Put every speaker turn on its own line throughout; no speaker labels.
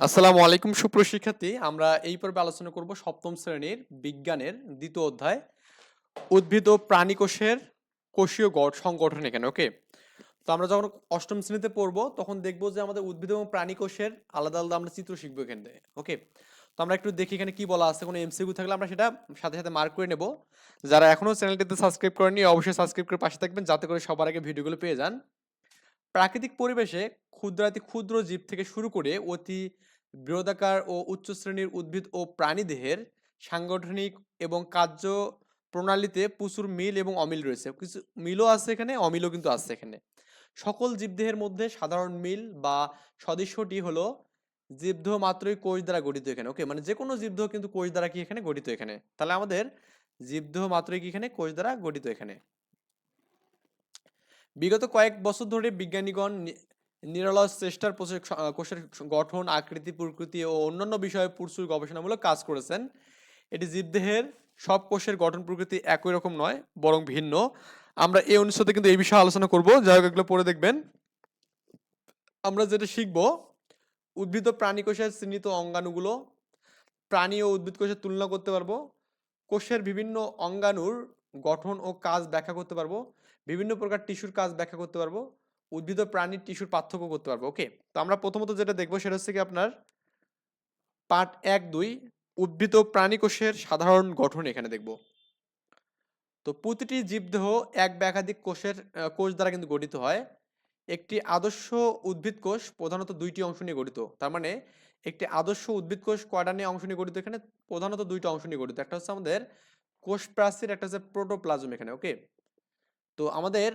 আসসালামু আলাইকুম সুপ্রশিক্ষার্থী আমরা এই পর্বে আলোচনা করব সপ্তম শ্রেণির বিজ্ঞানের দ্বিতীয় অধ্যায়, উদ্ভিদ ও প্রাণী কোষের কোষীয় গঠ সংগঠন এখানে, ওকে? তো আমরা যখন অষ্টম শ্রেণীতে পড়ব, তখন দেখব যে আমাদের উদ্ভিদ এবং প্রাণী কোষের আলাদা আলাদা আমরা চিত্র শিখব এখান থেকে, ওকে? তো আমরা একটু দেখি এখানে কি বলা আছে, কোনো এমসিকিউ থাকলে আমরা সেটা সাথে সাথে মার্ক করে নেব। যারা এখনও চ্যানেলটিতে সাবস্ক্রাইব করেনি অবশ্যই সাবস্ক্রাইব করে পাশে থাকবেন, যাতে করে সবার আগে ভিডিওগুলো পেয়ে যান। প্রাকৃতিক পরিবেশে ক্ষুদ্রাতি ক্ষুদ্র জীব থেকে শুরু করে অতি বৃহদাকার ও উচ্চ শ্রেণির উদ্ভিদ ও প্রাণীদেহের সাংগঠনিক এবং কার্য প্রণালীতে প্রচুর মিল এবং অমিল রয়েছে। কিছু মিলও আছে এখানে, অমিলও কিন্তু আছে এখানে। সকল জীবদেহের মধ্যে সাধারণ মিল বা সদৃশ্যটি হলো জীবদেহ মাত্রই কোষ দ্বারা গঠিত এখানে, ওকে? মানে যে কোনো জীবদেহ কিন্তু কোষ দ্বারা কি এখানে গঠিত এখানে? তাহলে আমাদের জীবদেহ মাত্রই কি এখানে? কোষ দ্বারা গঠিত এখানে। বিগত কয়েক বছর ধরে বিজ্ঞানীগণ নিরলস চেষ্টার কোষের গঠন, আকৃতি, প্রকৃতি ও অন্যান্য বিষয়ে প্রচুর গবেষণামূলক কাজ করেছেন। এটি জীবদেহের সব কোষের গঠন প্রকৃতি একই রকম নয়, বরং ভিন্ন। আমরা এই অনুচ্ছেদে কিন্তু এই বিষয়ে আলোচনা করব। যাই হোক, এগুলো পড়ে দেখবেন। আমরা যেটা শিখব, উদ্ভিদ ও প্রাণী কোষের চিহ্নিত অঙ্গাণুগুলো, প্রাণী ও উদ্ভিদ কোষের তুলনা করতে পারব, কোষের বিভিন্ন অঙ্গাণুর গঠন ও কাজ ব্যাখ্যা করতে পারব বিভিন্ন প্রকার টিস্যুর কাজ ব্যাখ্যা করতে পারব, উদ্ভিদ ও প্রাণীর টিস্যুর পার্থক্য করতে পারব ওকে তো আমরা প্রথমত যেটা দেখব সেটা হচ্ছে কি আপনার পার্ট এক, দুই, উদ্ভিদ ও প্রাণী কোষের সাধারণ গঠন এখানে দেখব। তো প্রতিটি জীবদেহ এক বা একাধিক কোষের কোষ দ্বারা কিন্তু গঠিত হয়। একটি আদর্শ উদ্ভিদ কোষ প্রধানত দুইটি অংশ নিয়ে গঠিত, তার মানে একটি আদর্শ উদ্ভিদ কোষ কয়টা নিয়ে অংশ নিয়ে গঠিত? এখানে প্রধানত দুইটা অংশ নিয়ে গঠিত, একটা হচ্ছে আমাদের কোষ প্রাচীর একটা হচ্ছে প্রোটোপ্লাজম এখানে ওকে তো আমাদের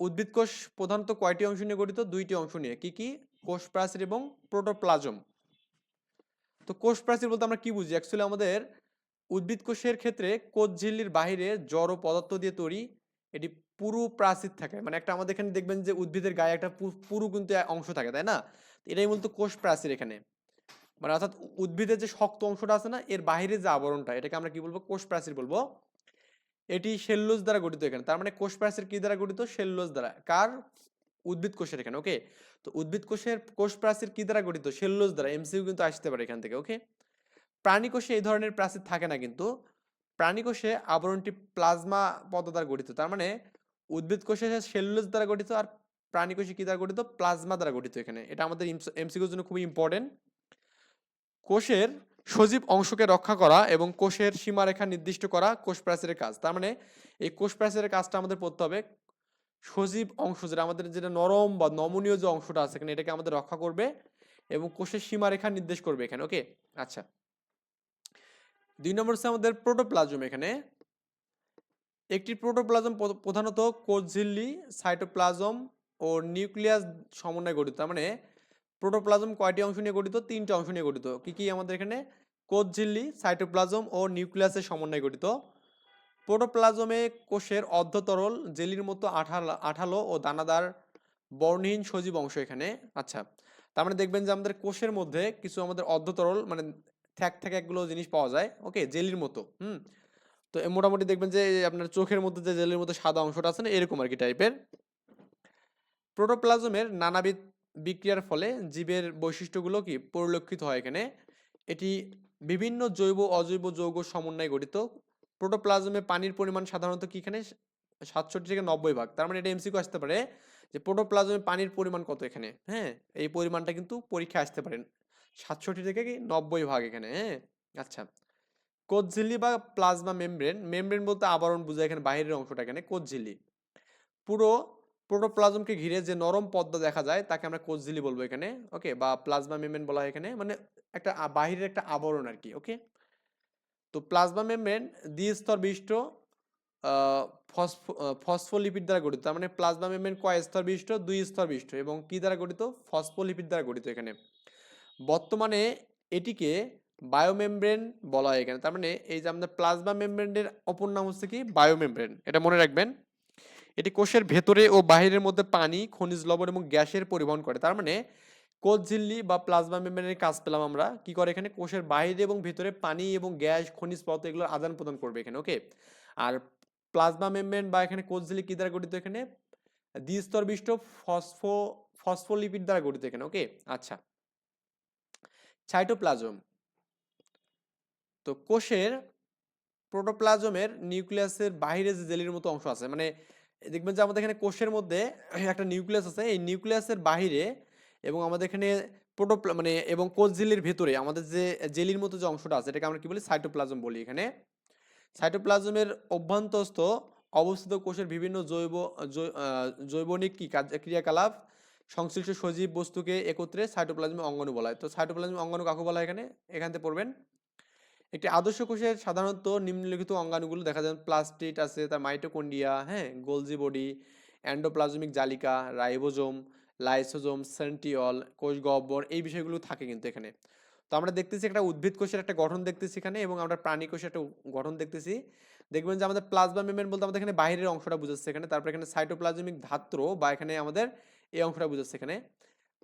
উদ্ভিদ কোষ প্রধানত কয়টি অংশ নিয়ে গঠিত? দুইটি অংশ নিয়ে। কি কি? কোষ প্রাচীর এবং প্রোটোপ্লাজম। তো কোষ প্রাচীর বলতে আমরা কি বুঝি? অ্যাকচুয়ালি আমাদের উদ্ভিদ কোষের ক্ষেত্রে কোষ ঝিল্লির বাইরে জড় পদার্থ দিয়ে তৈরি এটি পুরু প্রাচীর থাকে। মানে একটা আমাদের এখানে দেখবেন যে উদ্ভিদের গায়ে একটা পুরু কিন্তু অংশ থাকে, তাই না? এটাই মূলত কোষ প্রাচীর এখানে। মানে অর্থাৎ উদ্ভিদের যে শক্ত অংশটা আছে না, এর বাইরে যে আবরণটা, এটাকে আমরা কি বলব? কোষ প্রাচীর বলব। এটি সেলুলোজ দ্বারা গঠিত এখানে। তার মানে কোষ প্রাচীর কি দ্বারা গঠিত? সেলুলোজ দ্বারা। কার? উদ্ভিদ কোষের এখানে ওকে তো উদ্ভিদ কোষের, কোষ প্রাচীর কি দ্বারা গঠিত? সেলুলোজ দ্বারা। এমসিইউ কিন্তু আসতে পারে এখান থেকে ওকে প্রাণী কোষে এই ধরনের প্রাচীর থাকে না কিন্তু। প্রাণী কোষে আবরণটি প্লাজমা পদ দ্বারা গঠিত। তার মানে উদ্ভিদ কোষে সেলুলোজ দ্বারা গঠিত আর প্রাণী কোষে কি দ্বারা গঠিত? প্লাজমা দ্বারা গঠিত এখানে। এটা আমাদের এমসিকিউর জন্য খুবই ইম্পর্টেন্ট কোষের সজীব অংশকে রক্ষা করা এবং কোষের সীমারেখা নির্দিষ্ট করা কোষ প্রাচীরের কাজ। তার মানে এই কোষ প্রাচীরের কাজটা আমাদের পড়তে হবে সজীব অংশ, যেটা আমাদের যেটা নরম বা নমনীয় যে অংশটা আছে এখানে, এটাকে আমাদের রক্ষা করবে এবং কোষের সীমারেখা নির্দেশ করবে এখানে, ওকে? আচ্ছা। দুই নম্বর হচ্ছে আমাদের প্রোটোপ্লাজম এখানে। একটি প্রোটোপ্লাজম প্রধ- প্রধানত কোষ ঝিল্লি সাইটোপ্লাজম ও নিউক্লিয়াস সমন্বয়ে গঠিত। তার মানে প্রোটোপ্লাজম কয়টি অংশ নিয়ে গঠিত? তিনটি অংশ নিয়ে গঠিত। কি কি আমাদের এখানে? কোষ ঝিল্লি, সাইটোপ্লাজম ও নিউক্লিয়াসের সমন্বয়ে গঠিত। প্রোটোপ্লাজমে কোষের অর্ধতরল জেলির মতো আঠালো আঠালো ও দানাদার বর্ণহীন সজীব অংশ এখানে। আচ্ছা তার মানে দেখবেন যে আমাদের কোষের মধ্যে কিছু আমাদের অর্ধতরল মানে থ্যাক থ্যাক একগুলো জিনিস পাওয়া যায়, ওকে জেলির মতো, হুম? তো মোটামুটি দেখবেন যে আপনার চোখের মধ্যে যে জেলির মধ্যে সাদা অংশটা আছে না, এরকম আর কি টাইপের প্রোটোপ্লাজমের নানাবিধ বিক্রিয়ার ফলে জীবের বৈশিষ্ট্যগুলো কি পরিলক্ষিত হয় এখানে? এটি বিভিন্ন জৈব, অজৈব যৌগ সমন্বয়ে গঠিত। প্রোটোপ্লাজমে পানির পরিমাণ সাধারণত কি এখানে? সাতষট্টি থেকে নব্বই ভাগ। তার মানে এটা এমসিকিউ আসতে পারে। যে প্রোটোপ্লাজমে পানির পরিমাণ কত এখানে? হ্যাঁ এই পরিমাণটা কিন্তু পরীক্ষায় আসতে পারেন সাতষট্টি থেকে কি নব্বই ভাগ এখানে হ্যাঁ? আচ্ছা। কোষঝিল্লি বা প্লাজমা মেমব্রেন মেমব্রেন বলতে আবরণ বোঝায় এখানে বাইরের অংশটা এখানে কোষঝিল্লি পুরো প্রোটোপ্লাজমকে ঘিরে যে নরম পর্দা দেখা যায়, তাকে আমরা কোষঝিল্লি বলব এখানে, ওকে? বা প্লাজমা মেমব্রেন বলা হয় এখানে মানে একটা বাহিরের একটা আবরণ আর কি, ওকে? তো প্লাজমা মেমব্রেন দ্বিস্তর বিশিষ্ট ফসফোলিপিড দ্বারা গঠিত মানে প্লাজমা মেমব্রেন কয় স্তর বিশিষ্ট দুই স্তর বিশিষ্ট এবং কি দ্বারা গঠিত? ফসফোলিপিড দ্বারা গঠিত এখানে। বর্তমানে এটিকে বায়োমেমব্রেন বলা হয় এখানে, তার মানে এই যে আমাদের প্লাজমা মেমব্রেনের অপর নাম হচ্ছে কি? বায়োমেমব্রেন, এটা মনে রাখবেন। এটি কোষের ভেতরে ও বাহিরের মধ্যে পানি, খনিজ লবণ এবং গ্যাসের পরিবহন করে। তার মানে কোষ ঝিল্লি বা প্লাজমা মেমব্রেনের কাজ পেলাম আমরা। কি করে এখানে? কোষের বাইরে এবং ভেতরে পানি এবং গ্যাস, খনিজ পদার্থ এগুলোর আদান প্রদান করবে এখানে, ওকে? আর প্লাজমা মেমব্রেন বা এখানে কোষ ঝিল্লি কি দ্বারা গঠিত এখানে? দ্বিস্তর বিষ্ট ফসফো, ফসফোলিপিড দ্বারা গঠিত এখানে, ওকে? আচ্ছা। সাইটোপ্লাজম। তো কোষের প্রোটোপ্লাজমের নিউক্লিয়াসের বাইরে যে জেলির মতো অংশ আছে মানে দেখবেন যে আমাদের এখানে কোষের মধ্যে একটা নিউক্লিয়াস আছে। এই নিউক্লিয়াসের বাইরে এবং আমাদের এখানে প্রোটোপ্লা মানে এবং কোষ জেলির ভেতরে আমাদের যে জেলির মতো যে অংশটা আছে, এটাকে আমরা কি বলি? সাইটোপ্লাজম বলি এখানে। সাইটোপ্লাজমের অভ্যন্তস্থ অবস্থিত কোষের বিভিন্ন জৈব জৈবনিক কি ক্রিয়াকলাপ সংশ্লিষ্ট সজীব বস্তুকে একত্রে সাইটোপ্লাজমের অঙ্গাণু বলা হয়। তো সাইটোপ্লাজমের অঙ্গাণু কাকে বলা হয় এখানে? এখান থেকে পড়বেন। একটি আদর্শ কোষের সাধারণত নিম্নলিখিত অঙ্গাণুগুলো দেখা যায়, প্লাস্টিড আছে, তার মাইটোকন্ডিয়া হ্যাঁ গোলজি বডি অ্যান্ডোপ্লাজমিক জালিকা, রাইবোজোম লাইসোজোম সেন্টিওল কোষ গহ্বর, এই বিষয়গুলো থাকে কিন্তু এখানে। তো আমরা দেখতেছি একটা উদ্ভিদ কোষের একটা গঠন দেখতেছি এখানে এবং আমরা প্রাণী কোষের একটা গঠন দেখতেছি। দেখবেন যে আমাদের প্লাজমা মেমেন বলতে আমাদের এখানে বাইরের অংশটা বুঝাচ্ছে এখানে, তারপর এখানে সাইটোপ্লাজমিক ধাত্র বা এখানে আমাদের এই অংশটা বুঝাচ্ছে এখানে।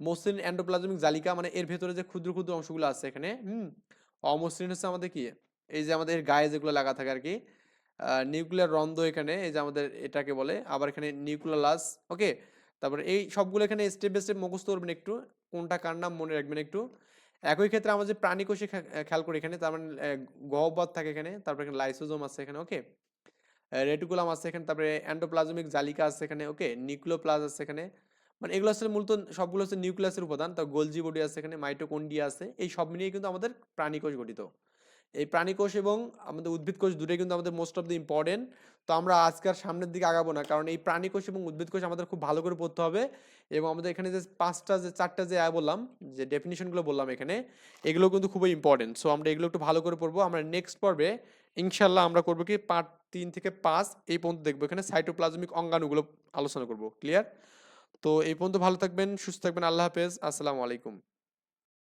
মসৃণ অ্যান্ডোপ্লাজমিক জালিকা মানে এর ভেতরে যে ক্ষুদ্র ক্ষুদ্র অংশগুলো আছে এখানে, হুম অমসৃণ হচ্ছে আমাদের কি? এই যে আমাদের গায়ে যেগুলো লাগা থাকে আর কি নিউক্লিয়ার রন্ধ্র এখানে, এই যে আমাদের এটাকে বলে, আবার এখানে নিউক্লিয়ালাস ওকে তারপরে এই সবগুলো এখানে স্টেপ বাই স্টেপ মুখস্থ করবেন একটু, কোনটা কার নাম মনে রাখবেন একটু। একই ক্ষেত্রে আমাদের প্রাণী কোষে খেয়াল করি এখানে, তার মানে গহ্বর থাকে এখানে, তারপরে এখানে লাইসোজোম আছে এখানে ওকে রেটিকুলাম আছে এখানে, তারপরে অ্যান্ডোপ্লাজমিক জালিকা আছে এখানে ওকে নিউক্লিওপ্লাজ আছে এখানে। মানে এগুলো আসলে মূলত সবগুলো হচ্ছে নিউক্লিয়াসের উপাদান। তো গোলজি বডি আছে এখানে মাইটোকন্ডিয়া আছে। এই সব মিলিয়ে কিন্তু আমাদের প্রাণী কোষ গঠিত। এই প্রাণীকোষ এবং আমাদের উদ্ভিদ কোষ দুটোই কিন্তু আমাদের মোস্ট অফ দ্য ইম্পর্টেন্ট তো আমরা আজকাল সামনের দিকে আগাবো না, কারণ এই প্রাণী কোষ এবং উদ্ভিদ কোষ আমাদের খুব ভালো করে পড়তে হবে। এবং আমাদের এখানে যে পাঁচটা, যে চারটা যে বললাম, যে ডেফিনিশনগুলো বললাম এখানে, এগুলো কিন্তু খুবই ইম্পর্টেন্ট সো আমরা এগুলো একটু ভালো করে পড়ব। আমরা নেক্সট পর্বে ইনশাল্লাহ আমরা করব কি পার্ট তিন থেকে পাঁচ, এই পর্যন্ত দেখব। এখানে সাইটোপ্লাজমিক অঙ্গাণুগুলো আলোচনা করব। ক্লিয়ার তো এই পর্যন্ত ভালো থাকবেন সুস্থ থাকবেন আল্লাহ হাফেজ আসসালামু আলাইকুম।